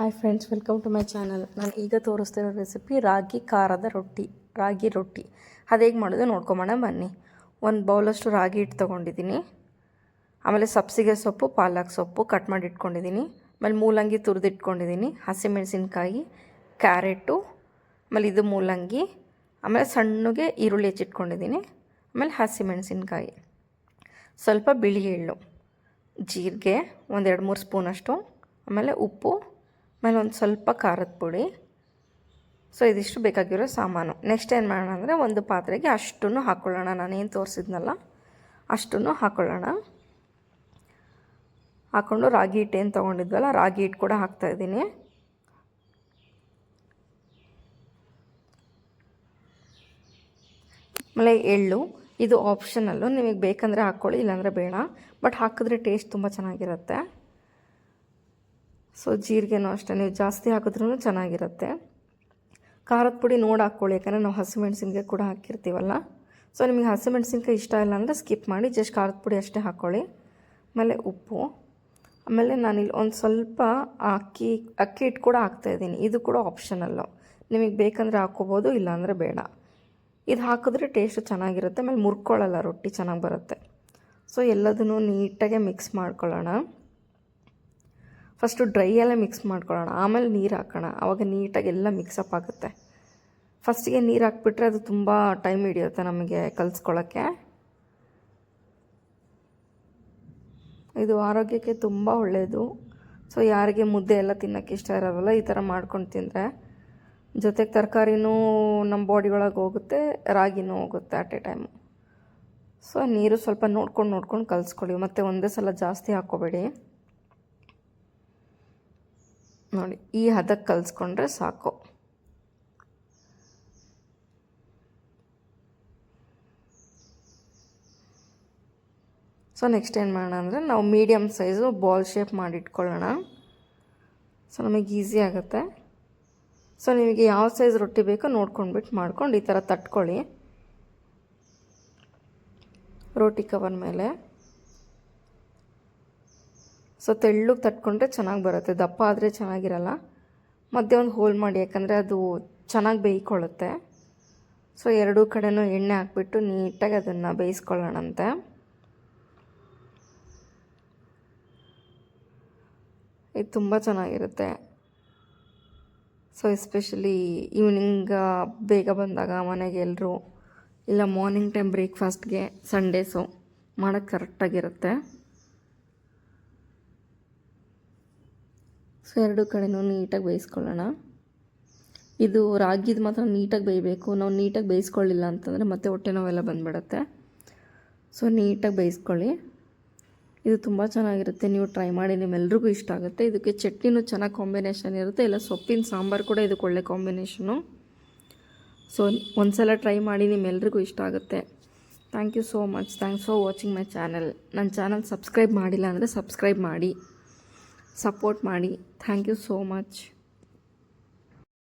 Hi friends welcome to my channel ನಾನು ಈಗ ತೋರಿಸ್ತಿರೋ recipe ರಾಗಿ ಖಾರದ ರೊಟ್ಟಿ, ರಾಗಿ ರೊಟ್ಟಿ. ಅದು ಹೇಗೆ ಮಾಡೋದು ನೋಡ್ಕೊಂಬೋಣ ಬನ್ನಿ. ಒಂದು ಬೌಲಷ್ಟು ರಾಗಿ ಹಿಟ್ಟು ತೊಗೊಂಡಿದ್ದೀನಿ ಆಮೇಲೆ ಸಬ್ಸಿಗೆ ಸೊಪ್ಪು, ಪಾಲಕ್ ಸೊಪ್ಪು ಕಟ್ ಮಾಡಿ ಇಟ್ಕೊಂಡಿದ್ದೀನಿ ಆಮೇಲೆ ಮೂಲಂಗಿ ತುರಿದಿಟ್ಕೊಂಡಿದ್ದೀನಿ ಹಸಿಮೆಣಸಿನ್ಕಾಯಿ, ಕ್ಯಾರೆಟು, ಆಮೇಲೆ ಇದು ಮೂಲಂಗಿ, ಆಮೇಲೆ ಸಣ್ಣಗೆ ಈರುಳ್ಳಿ ಹೆಚ್ಚಿಟ್ಕೊಂಡಿದ್ದೀನಿ ಆಮೇಲೆ ಹಸಿಮೆಣಸಿನ್ಕಾಯಿ. ಸ್ವಲ್ಪ ಬಿಳಿ ಎಳ್ಳು, ಜೀರಿಗೆ ಒಂದೆರಡು ಮೂರು ಸ್ಪೂನಷ್ಟು, ಆಮೇಲೆ ಉಪ್ಪು ಆಮೇಲೆ ಒಂದು ಸ್ವಲ್ಪ ಖಾರದ ಪುಡಿ. ಸೊ ಇದಿಷ್ಟು ಬೇಕಾಗಿರೋ ಸಾಮಾನು. ನೆಕ್ಸ್ಟ್ ಏನು ಮಾಡೋಣ ಅಂದರೆ ಒಂದು ಪಾತ್ರೆಗೆ ಅಷ್ಟನ್ನು ಹಾಕ್ಕೊಳ್ಳೋಣ ನಾನೇನು ತೋರಿಸಿದ್ನಲ್ಲ, ಅಷ್ಟನ್ನು ಹಾಕ್ಕೊಳ್ಳೋಣ ಹಾಕ್ಕೊಂಡು ರಾಗಿ ಹಿಟ್ಟೇನು ತೊಗೊಂಡಿದ್ವಲ್ಲ, ರಾಗಿ ಹಿಟ್ಟು ಕೂಡ ಹಾಕ್ತಾಯಿದ್ದೀನಿ ಆಮೇಲೆ ಎಳ್ಳು, ಇದು ಆಪ್ಷನಲ್ಲು ನಿಮಗೆ ಬೇಕಂದರೆ ಹಾಕ್ಕೊಳ್ಳಿ ಇಲ್ಲಾಂದರೆ ಬೇಡ. ಬಟ್ ಹಾಕಿದ್ರೆ ಟೇಸ್ಟ್ ತುಂಬ ಚೆನ್ನಾಗಿರುತ್ತೆ. ಸೊ ಜೀರಿಗೆನೂ ಅಷ್ಟೇ ನೀವು ಜಾಸ್ತಿ ಹಾಕಿದ್ರೂ ಚೆನ್ನಾಗಿರುತ್ತೆ. ಖಾರದ ಪುಡಿ ನೋಡಿ ಹಾಕ್ಕೊಳ್ಳಿ, ಯಾಕಂದರೆ ನಾವು ಹಸಿಮೆಣಸಿನ್ಕಾಯಿ ಕೂಡ ಹಾಕಿರ್ತೀವಲ್ಲ. ಸೊ ನಿಮಗೆ ಹಸಿಮೆಣ್ಸಿನ್ಕಾಯಿ ಇಷ್ಟ ಇಲ್ಲ ಅಂದರೆ ಸ್ಕಿಪ್ ಮಾಡಿ, ಜಸ್ಟ್ ಖಾರದ ಪುಡಿ ಅಷ್ಟೇ ಹಾಕ್ಕೊಳ್ಳಿ. ಆಮೇಲೆ ಉಪ್ಪು. ಆಮೇಲೆ ನಾನಿಲ್ಲಿ ಒಂದು ಸ್ವಲ್ಪ ಅಕ್ಕಿ ಅಕ್ಕಿ ಹಿಟ್ಟು ಕೂಡ ಹಾಕ್ತಾಯಿದ್ದೀನಿ ಇದು ಕೂಡ ಆಪ್ಷನಲ್ಲು ನಿಮಗೆ ಬೇಕಂದರೆ ಹಾಕ್ಕೋಬೋದು, ಇಲ್ಲಾಂದರೆ ಬೇಡ. ಇದು ಹಾಕಿದ್ರೆ ಟೇಸ್ಟ್ ಚೆನ್ನಾಗಿರುತ್ತೆ, ಆಮೇಲೆ ಮುರ್ಕೊಳ್ಳಲ್ಲ, ರೊಟ್ಟಿ ಚೆನ್ನಾಗಿ ಬರುತ್ತೆ. ಸೊ ಎಲ್ಲದನ್ನು ನೀಟಾಗೆ ಮಿಕ್ಸ್ ಮಾಡ್ಕೊಳ್ಳೋಣ. ಫಸ್ಟು ಡ್ರೈ ಎಲ್ಲ ಮಿಕ್ಸ್ ಮಾಡ್ಕೊಳ್ಳೋಣ. ಆಮೇಲೆ ನೀರು ಹಾಕೋಣ. ಆವಾಗ ನೀಟಾಗಿ ಎಲ್ಲ ಮಿಕ್ಸಪ್ ಆಗುತ್ತೆ. ಫಸ್ಟಿಗೆ ನೀರು ಹಾಕ್ಬಿಟ್ರೆ ಅದು ತುಂಬ ಟೈಮ್ ಹಿಡಿಯುತ್ತೆ ನಮಗೆ ಕಲಿಸ್ಕೊಳ್ಳೋಕ್ಕೆ ಇದು ಆರೋಗ್ಯಕ್ಕೆ ತುಂಬ ಒಳ್ಳೆಯದು ಸೊ ಯಾರಿಗೆ ಮುದ್ದೆ ಎಲ್ಲ ತಿನ್ನೋಕ್ಕೆ ಇಷ್ಟ ಇರೋಲ್ಲ ಈ ಥರ ಮಾಡ್ಕೊಂಡು ತಿಂದರೆ ಜೊತೆಗೆ ತರಕಾರಿನೂ ನಮ್ಮ ಬಾಡಿ ಒಳಗೆ ಹೋಗುತ್ತೆ, ರಾಗಿನೂ ಹೋಗುತ್ತೆ ಅಟ್ ಎ ಟೈಮು ಸೊ ನೀರು ಸ್ವಲ್ಪ ನೋಡ್ಕೊಂಡು ನೋಡ್ಕೊಂಡು ಕಲಿಸ್ಕೊಳ್ಳಿ. ಮತ್ತು ಒಂದೇ ಸಲ ಜಾಸ್ತಿ ಹಾಕ್ಕೋಬೇಡಿ. ನೋಡಿ, ಈ ಹದಕ್ಕೆ ಕಲಿಸ್ಕೊಂಡ್ರೆ ಸಾಕು. ಸೊ ನೆಕ್ಸ್ಟ್ ಏನು ಮಾಡೋಣ ಅಂದರೆ, ನಾವು ಮೀಡಿಯಮ್ ಸೈಜು ಬಾಲ್ ಶೇಪ್ ಮಾಡಿಟ್ಕೊಳ್ಳೋಣ ಸೊ ನಮಗೆ ಈಸಿ ಆಗುತ್ತೆ. ಸೊ ನಿಮಗೆ ಯಾವ ಸೈಜ್ ರೊಟ್ಟಿ ಬೇಕೋ ನೋಡ್ಕೊಂಡ್ಬಿಟ್ಟು ಮಾಡ್ಕೊಂಡು ಈ ಥರ ತಟ್ಕೊಳ್ಳಿ. ರೋಟಿ ಕವರ್ ಮೇಲೆ. ಸೊ ತೆಳ್ಳಗೆ ತಟ್ಕೊಂಡ್ರೆ ಚೆನ್ನಾಗಿ ಬರುತ್ತೆ. ದಪ್ಪ ಆದರೆ ಚೆನ್ನಾಗಿರಲ್ಲ. ಮಧ್ಯೆ ಒಂದು ಹೋಲ್ ಮಾಡಿ, ಯಾಕಂದರೆ ಅದು ಚೆನ್ನಾಗಿ ಬೇಯ್ಕೊಳ್ಳುತ್ತೆ. ಸೊ ಎರಡೂ ಕಡೆನೂ ಎಣ್ಣೆ ಹಾಕ್ಬಿಟ್ಟು ನೀಟಾಗಿ ಅದನ್ನು ಬೇಯಿಸ್ಕೊಳ್ಳೋಣಂತೆ. ಇದು ತುಂಬ ಚೆನ್ನಾಗಿರುತ್ತೆ. ಸೊ ಎಸ್ಪೆಷಲಿ ಈವ್ನಿಂಗ್ ಬೇಗ ಬಂದಾಗ ಮನೆಗೆ ಎಲ್ಲರೂ ಇಲ್ಲ ಮಾರ್ನಿಂಗ್ ಟೈಮ್ ಬ್ರೇಕ್ಫಾಸ್ಟ್ಗೆ, ಸಂಡೇಸು ಮಾಡೋಕ್ಕೆ ಕರೆಕ್ಟಾಗಿರುತ್ತೆ. ಸೊ ಎರಡು ಕಡೆನೂ ನೀಟಾಗಿ ಬೇಯಿಸ್ಕೊಳ್ಳೋಣ. ಇದು ರಾಗಿದು ಮಾತ್ರ ನೀಟಾಗಿ ಬೇಯಬೇಕು. ನಾವು ನೀಟಾಗಿ ಬೇಯಿಸ್ಕೊಳ್ಳಿಲ್ಲ ಅಂತಂದರೆ ಮತ್ತೆ ಹೊಟ್ಟೆ ನೋವೆಲ್ಲ ಬಂದ್ಬಿಡುತ್ತೆ. ಸೊ ನೀಟಾಗಿ ಬೇಯಿಸ್ಕೊಳ್ಳಿ. ಇದು ತುಂಬ ಚೆನ್ನಾಗಿರುತ್ತೆ. ನೀವು ಟ್ರೈ ಮಾಡಿ, ನಿಮ್ಮೆಲ್ರಿಗೂ ಇಷ್ಟ ಆಗುತ್ತೆ. ಇದಕ್ಕೆ ಚಟ್ನಿನೂ ಚೆನ್ನಾಗಿ ಕಾಂಬಿನೇಷನ್ ಇರುತ್ತೆ. ಇಲ್ಲ ಸೊಪ್ಪಿನ ಸಾಂಬಾರು ಕೂಡ ಇದಕ್ಕೆ ಒಳ್ಳೆ ಕಾಂಬಿನೇಷನು. ಸೊ ಒಂದು ಸಲ ಟ್ರೈ ಮಾಡಿ, ನಿಮ್ಮೆಲ್ರಿಗೂ ಇಷ್ಟ ಆಗುತ್ತೆ. Thank you so much. Thanks for watching my channel. ನನ್ನ ಚಾನಲ್ ಸಬ್ಸ್ಕ್ರೈಬ್ ಮಾಡಿಲ್ಲ ಅಂದರೆ ಸಬ್ಸ್ಕ್ರೈಬ್ ಮಾಡಿ. ಸಪೋರ್ಟ್ ಮಾಡಿ. Thank you so much.